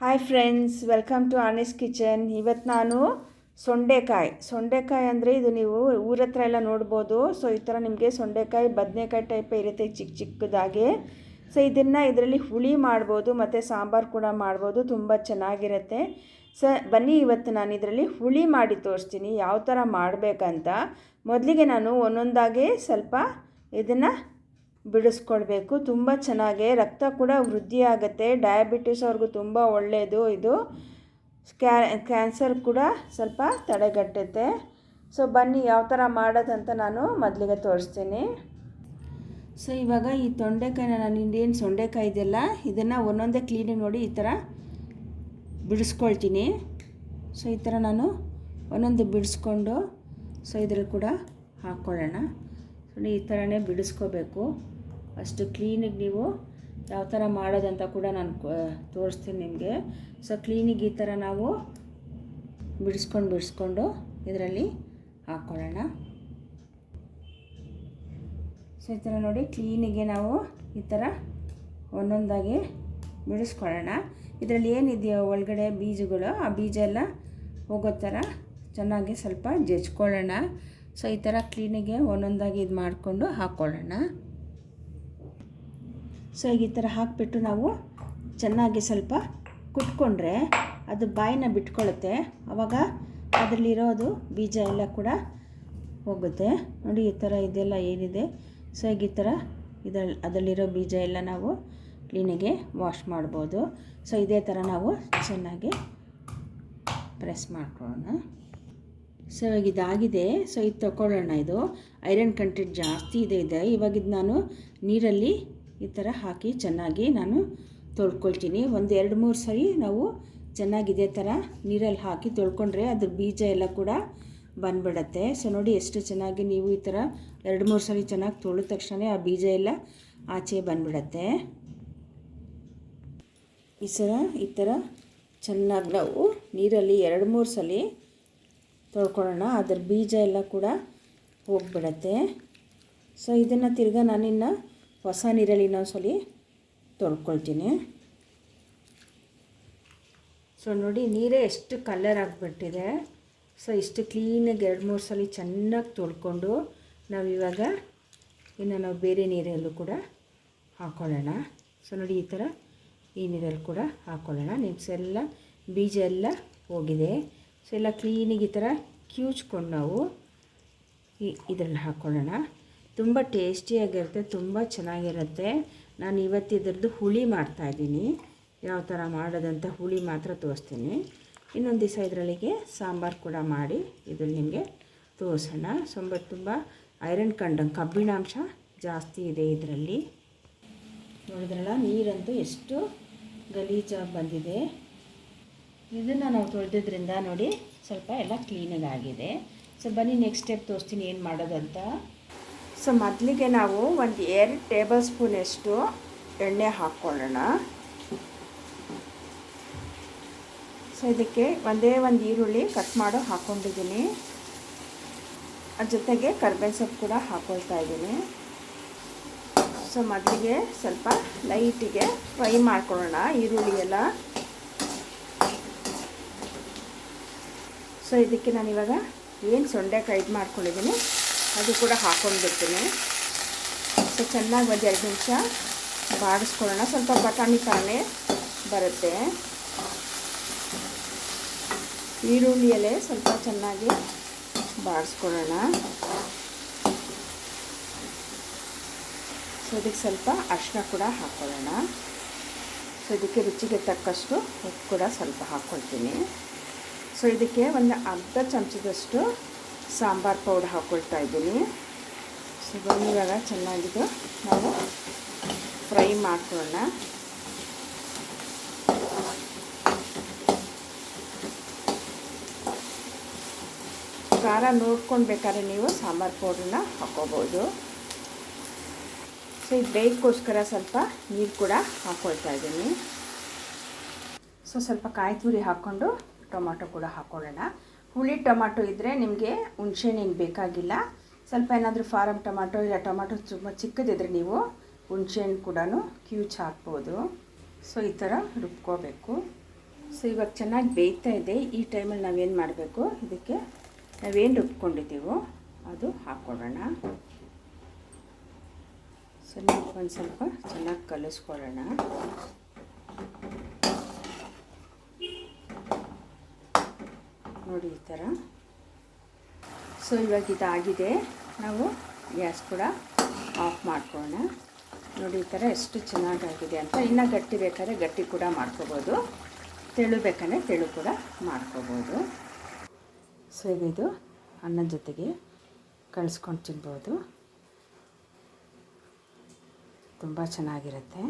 Hi friends welcome to Anne's kitchen ಇವತ್ತು ನಾನು ಸೊಂಡೆಕಾಯಿ. ಸೊಂಡೆಕಾಯಿ ಅಂದರೆ ಇದು ನೀವು ಊರ ಹತ್ರ ಎಲ್ಲ ನೋಡ್ಬೋದು. ಸೊ ಈ ಥರ ನಿಮಗೆ ಸೊಂಡೆಕಾಯಿ, ಬದನೆಕಾಯಿ ಟೈಪ್ ಇರುತ್ತೆ ಚಿಕ್ಕ ಚಿಕ್ಕದಾಗಿ. ಸೊ ಇದನ್ನು ಇದರಲ್ಲಿ ಹುಳಿ ಮಾಡ್ಬೋದು ಮತ್ತು ಸಾಂಬಾರು ಕೂಡ ಮಾಡ್ಬೋದು. ತುಂಬ ಚೆನ್ನಾಗಿರುತ್ತೆ. ಸ ಬನ್ನಿ ಇವತ್ತು ನಾನು ಇದರಲ್ಲಿ ಹುಳಿ ಮಾಡಿ ತೋರಿಸ್ತೀನಿ. ಯಾವ ಥರ ಮಾಡಬೇಕಂತ. ಮೊದಲಿಗೆ ನಾನು ಒಂದೊಂದಾಗಿ ಸ್ವಲ್ಪ ಇದನ್ನು ಬಿಡಿಸ್ಕೊಳ್ಬೇಕು ತುಂಬ ಚೆನ್ನಾಗಿ ರಕ್ತ ಕೂಡ ವೃದ್ಧಿ ಆಗುತ್ತೆ. ಡಯಾಬಿಟಿಸ್ ಅವ್ರಿಗೂ ತುಂಬ ಒಳ್ಳೆಯದು ಇದು. ಕ್ಯಾ, ಕ್ಯಾನ್ಸರ್ ಕೂಡ ಸ್ವಲ್ಪ ತಡೆಗಟ್ಟುತ್ತೆ. ಸೊ ಬನ್ನಿ ಯಾವ ಥರ ಮಾಡೋದಂತ ನಾನು ಮೊದಲಿಗೆ ತೋರಿಸ್ತೀನಿ. ಸೊ ಇವಾಗ ಈ ತೊಂಡೆಕಾಯಿನ ನಾನು ಇನ್ನೇನು ಸೊಂಡೆಕಾಯಿ ಇದೆಯಲ್ಲ, ಇದನ್ನು ಒಂದೊಂದೇ ಕ್ಲೀನಿಂಗ್ ನೋಡಿ ಈ ಥರ ಬಿಡಿಸ್ಕೊಳ್ತೀನಿ. ಸೊ ಈ ಥರ ನಾನು ಒಂದೊಂದು ಬಿಡಿಸ್ಕೊಂಡು ಸೊ ಇದ್ರಲ್ಲಿ ಕೂಡ ಹಾಕ್ಕೊಳ್ಳೋಣ. ಈ ಥರನೇ ಬಿಡಿಸ್ಕೋಬೇಕು. ಅಷ್ಟು ಕ್ಲೀನಿಗೆ ನೀವು ಯಾವ ಥರ ಮಾಡೋದಂತ ಕೂಡ ನಾನು ತೋರಿಸ್ತೀನಿ ನಿಮಗೆ. ಸೊ, ಕ್ಲೀನಿಗೆ ಈ ಥರ ನಾವು ಬಿಡಿಸ್ಕೊಂಡು ಬಿಡಿಸ್ಕೊಂಡು ಇದರಲ್ಲಿ ಹಾಕ್ಕೊಳ್ಳೋಣ ಸೊ, ಈ ಥರ ನೋಡಿ ಕ್ಲೀನಿಗೆ ನಾವು ಈ ಥರ ಒಂದೊಂದಾಗಿ ಬಿಡಿಸ್ಕೊಳ್ಳೋಣ. ಇದರಲ್ಲಿ ಏನಿದೆಯೋ ಒಳಗಡೆ ಬೀಜಗಳು, ಆ ಬೀಜ ಎಲ್ಲ ಹೋಗೋ ಥರ ಚೆನ್ನಾಗಿ ಸ್ವಲ್ಪ ಜಜ್ಕೊಳ್ಳೋಣ. ಸೊ, ಈ ಥರ ಕ್ಲೀನಿಗೆ ಒಂದೊಂದಾಗಿ ಇದು ಮಾಡಿಕೊಂಡು ಹಾಕ್ಕೊಳ್ಳೋಣ ಸೊ, ಈಗ ಈ ಥರ ಹಾಕಿಬಿಟ್ಟು ನಾವು ಚೆನ್ನಾಗಿ ಸ್ವಲ್ಪ ಕುಟ್ಕೊಂಡ್ರೆ ಅದು ಬಾಯಿನ ಬಿಟ್ಕೊಳ್ಳುತ್ತೆ ಆವಾಗ ಅದರಲ್ಲಿರೋದು ಬೀಜ ಎಲ್ಲ ಕೂಡ ಹೋಗುತ್ತೆ. ನೋಡಿ, ಈ ಥರ ಇದೆಲ್ಲ ಏನಿದೆ. ಸೊ, ಈಗ ಈ ಥರ ಇದರಲ್ಲಿ ಅದರಲ್ಲಿರೋ ಬೀಜ ಎಲ್ಲ ನಾವು ಕ್ಲೀನಿಗೆ ವಾಶ್ ಮಾಡ್ಬೋದು. ಸೊ, ಇದೇ ಥರ ನಾವು ಚೆನ್ನಾಗಿ ಪ್ರೆಸ್ ಮಾಡ್ಕೊಳ್ಳೋಣ. ಸೊ, ಇವಾಗ ಇದಾಗಿದೆ. ಸೊ, ಇದು ತಗೊಳ್ಳೋಣ ಇದು. ಐರನ್ ಕಂಟೆಂಟ್ ಜಾಸ್ತಿ ಇದೆ ಇದೆ. ಇವಾಗ ಇದು ನಾನು ನೀರಲ್ಲಿ ಈ ಥರ ಹಾಕಿ ಚೆನ್ನಾಗಿ ನಾನು ತೊಳ್ಕೊಳ್ತೀನಿ. ಒಂದು ಎರಡು ಮೂರು ಸರಿ ನಾವು ಚೆನ್ನಾಗಿ ಇದೇ ಥರ ನೀರಲ್ಲಿ ಹಾಕಿ ತೊಳ್ಕೊಂಡ್ರೆ ಅದ್ರ ಬೀಜ ಎಲ್ಲ ಕೂಡ ಬಂದ್ಬಿಡತ್ತೆ. ಸೊ ನೋಡಿ ಎಷ್ಟು ಚೆನ್ನಾಗಿ ನೀವು ಈ ಥರ ಎರಡು ಮೂರು ಸರಿ ಚೆನ್ನಾಗಿ ತೊಳೆದ ತಕ್ಷಣ ಆ ಬೀಜ ಎಲ್ಲ ಆಚೆ ಬಂದ್ಬಿಡತ್ತೆ. ಈ ಸರ ಈ ಥರ ಚೆನ್ನಾಗಿ ನಾವು ನೀರಲ್ಲಿ ಎರಡು ಮೂರು ಸಲ ತೊಳ್ಕೊಳ್ಳೋಣ. ಅದ್ರ ಬೀಜ ಎಲ್ಲ ಕೂಡ ಹೋಗ್ಬಿಡತ್ತೆ. ಸೊ ಇದನ್ನು ತಿರ್ಗಾ ನಾನಿನ್ನು ಹೊಸ ನೀರಲ್ಲಿ ಇನ್ನೊಂದ್ಸಲಿ ತೊಳ್ಕೊಳ್ತೀನಿ. ಸೊ ನೋಡಿ ನೀರೇ ಎಷ್ಟು ಕಲರ್ ಆಗಿಬಿಟ್ಟಿದೆ. ಸೊ ಇಷ್ಟು ಕ್ಲೀನಾಗಿ ಎರಡು ಮೂರು ಸಲ ಚೆನ್ನಾಗಿ ತೊಳ್ಕೊಂಡು ನಾವು ಇವಾಗ ಇನ್ನು ನಾವು ಬೇರೆ ನೀರಲ್ಲೂ ಕೂಡ ಹಾಕ್ಕೊಳ್ಳೋಣ ಸೊ ನೋಡಿ ಈ ಥರ ಈ ನೀರಲ್ಲಿ ಕೂಡ ಹಾಕ್ಕೊಳ್ಳೋಣ ನಿಮ್ಸ್ ಎಲ್ಲ ಬೀಜ ಎಲ್ಲ ಹೋಗಿದೆ. ಸೊ ಎಲ್ಲ ಕ್ಲೀನಿಗೆ ಈ ಥರ ಕ್ಯೂಚ್ಕೊಂಡು ನಾವು ಈ ಇದರಲ್ಲಿ ಹಾಕ್ಕೊಳ್ಳೋಣ ತುಂಬ ಟೇಸ್ಟಿಯಾಗಿರುತ್ತೆ, ತುಂಬ ಚೆನ್ನಾಗಿರುತ್ತೆ. ನಾನು ಇವತ್ತು ಇದರದ್ದು ಹುಳಿ ಮಾಡ್ತಾಯಿದ್ದೀನಿ ಯಾವ ಥರ ಮಾಡೋದಂತ ಹುಳಿ ಮಾತ್ರ ತೋರಿಸ್ತೀನಿ. ಇನ್ನೊಂದು ದಿವಸ ಇದರಲ್ಲಿಗೆ ಸಾಂಬಾರು ಕೂಡ ಮಾಡಿ ಇದು ನಿಮಗೆ ತೋರಿಸೋಣ. ಸೊಂಬ ತುಂಬ ಐರನ್ ಕಂಡಂಗೆ ಕಬ್ಬಿಣಾಂಶ ಜಾಸ್ತಿ ಇದೆ ಇದರಲ್ಲಿ. ನೋಡಿದ್ರಲ್ಲ, ನೀರಂತೂ ಎಷ್ಟು ಗಲೀಜಾಗಿ ಬಂದಿದೆ. ಇದನ್ನು ನಾವು ತೊಳೆದಿದ್ರಿಂದ ನೋಡಿ ಸ್ವಲ್ಪ ಎಲ್ಲ ಕ್ಲೀನಾಗಿ ಆಗಿದೆ. ಸೊ ಬನ್ನಿ ನೆಕ್ಸ್ಟ್ ಸ್ಟೆಪ್ ತೋರಿಸ್ತೀನಿ, ಏನು ಮಾಡೋದಂತ. ಸೊ ಮೊದಲಿಗೆ ನಾವು ಒಂದು ಎರಡು ಟೇಬಲ್ ಸ್ಪೂನಷ್ಟು ಎಣ್ಣೆ ಹಾಕ್ಕೊಳ್ಳೋಣ. ಸೊ ಇದಕ್ಕೆ ಒಂದೇ ಒಂದು ಈರುಳ್ಳಿ ಕಟ್ ಮಾಡೋ ಹಾಕ್ಕೊಂಡಿದ್ದೀನಿ. ಅದ್ರ ಜೊತೆಗೆ ಕರ್ಬೇವಿನ ಸೊಪ್ಪು ಕೂಡ ಹಾಕ್ಕೊಳ್ತಾ ಇದ್ದೀನಿ. ಸೊ ಮೊದಲಿಗೆ ಸ್ವಲ್ಪ ಲೈಟಿಗೆ ಫ್ರೈ ಮಾಡ್ಕೊಳ್ಳೋಣ ಈರುಳ್ಳಿ ಎಲ್ಲ. ಸೊ ಇದಕ್ಕೆ ನಾನು ಇವಾಗ ಏನು ಸೊಂಡೆ ಇದು ಮಾಡ್ಕೊಂಡಿದ್ದೀನಿ. ಅದು ಕೂಡ ಹಾಕ್ಕೊಂಡ್ಬಿಡ್ತೀನಿ ಸೊ, ಚೆನ್ನಾಗಿ ಒಂದು ಎರಡು ನಿಮಿಷ ಬಾಡಿಸ್ಕೊಳ್ಳೋಣ. ಸ್ವಲ್ಪ ಬಟಾಣಿ ಥರನೇ ಬರುತ್ತೆ. ಈರುಳ್ಳಿ ಎಲೆ ಸ್ವಲ್ಪ ಚೆನ್ನಾಗಿ ಬಾಡಿಸ್ಕೊಳ್ಳೋಣ. ಸೊ, ಇದಕ್ಕೆ ಸ್ವಲ್ಪ ಅರಿಶಿನ ಕೂಡ ಹಾಕ್ಕೊಳ್ಳೋಣ ಸೊ, ಇದಕ್ಕೆ ರುಚಿಗೆ ತಕ್ಕಷ್ಟು ಉಪ್ಪು ಕೂಡ ಸ್ವಲ್ಪ ಹಾಕ್ಕೊಳ್ತೀನಿ ಸೊ, ಇದಕ್ಕೆ ಒಂದು ಅರ್ಧ ಚಮಚದಷ್ಟು ಸಾಂಬಾರು ಪೌಡರ್ ಹಾಕ್ಕೊಳ್ತಾ ಇದ್ದೀನಿ. ಸೊ ಇವಾಗ ಚೆನ್ನಾಗಿದ್ದು ನಾವು ಫ್ರೈ ಮಾಡ್ಕೊಳ್ಳೋಣ. ಖಾರ ನೋಡ್ಕೊಂಡು ಬೇಕಾದ್ರೆ ನೀವು ಸಾಂಬಾರು ಪೌಡ್ರನ್ನ ಹಾಕ್ಕೋಬೋದು ಸೊ ಇದು ಬೇಕೋಸ್ಕರ ಸ್ವಲ್ಪ ನೀರು ಕೂಡ ಹಾಕ್ಕೊಳ್ತಾ ಇದ್ದೀನಿ. ಸೊ ಸ್ವಲ್ಪ ಕಾಯಿ ತುರಿ ಹಾಕ್ಕೊಂಡು ಟೊಮೊಟೊ ಕೂಡ ಹಾಕ್ಕೊಳ್ಳೋಣ ಹುಳಿ ಟೊಮಾಟೊ ಇದ್ದರೆ ನಿಮಗೆ ಹುಣ್ಸೆಹಣ್ಣು ಬೇಕಾಗಿಲ್ಲ. ಸ್ವಲ್ಪ ಏನಾದರೂ ಫಾರಮ್ ಟೊಮಾಟೊ, ಇಲ್ಲ ಟೊಮಾಟೊ ತುಂಬ ಚಿಕ್ಕದಿದ್ರೆ ನೀವು ಹುಣ್ಸೆಹಣ್ಣು ಕೂಡ ಕ್ಯೂಚ್ ಹಾಕ್ಬೋದು. ಸೊ, ಈ ಥರ ರುಬ್ಕೋಬೇಕು. ಸೊ, ಇವಾಗ ಚೆನ್ನಾಗಿ ಬೇಯ್ತಾ ಇದೆ. ಈ ಟೈಮಲ್ಲಿ ನಾವೇನು ಮಾಡಬೇಕು? ಇದಕ್ಕೆ ನಾವೇನು ರುಬ್ಕೊಂಡಿದ್ದೀವೋ ಅದು ಹಾಕ್ಕೊಳ್ಳೋಣ. ನೀವು ಒಂದು ಸ್ವಲ್ಪ ಚೆನ್ನಾಗಿ ಕಲಿಸ್ಕೊಳ್ಳೋಣ. ನೋಡಿ ಈ ಥರ. ಸೊ ಇವಾಗ ಇದಾಗಿದೆ. ನಾವು ಗ್ಯಾಸ್ ಕೂಡ ಆಫ್ ಮಾಡ್ಕೋಣ ನೋಡಿ ಈ ಥರ ಎಷ್ಟು ಚೆನ್ನಾಗಾಗಿದೆ ಅಂತ. ಇನ್ನು ಗಟ್ಟಿ ಬೇಕಾದ್ರೆ ಗಟ್ಟಿ ಕೂಡ ಮಾಡ್ಕೋಬೋದು. ತೆಳು ಬೇಕಂದರೆ ತೆಳು ಕೂಡ ಮಾಡ್ಕೋಬೋದು. ಸೊ ಈಗ ಇದು ಅನ್ನದ ಜೊತೆಗೆ ಕಳಿಸ್ಕೊಂಡು ತಿನ್ಬೋದು. ತುಂಬ ಚೆನ್ನಾಗಿರುತ್ತೆ.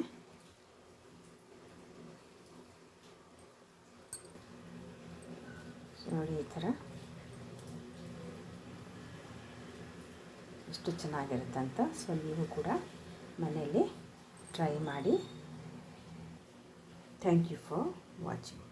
ನೋಡಿ ಈ ಥರ ಎಷ್ಟು ಚೆನ್ನಾಗಿರುತ್ತಂತ ಸೊ ನೀವು ಕೂಡ ಮನೆಯಲ್ಲಿ ಟ್ರೈ ಮಾಡಿ. Thank you for watching.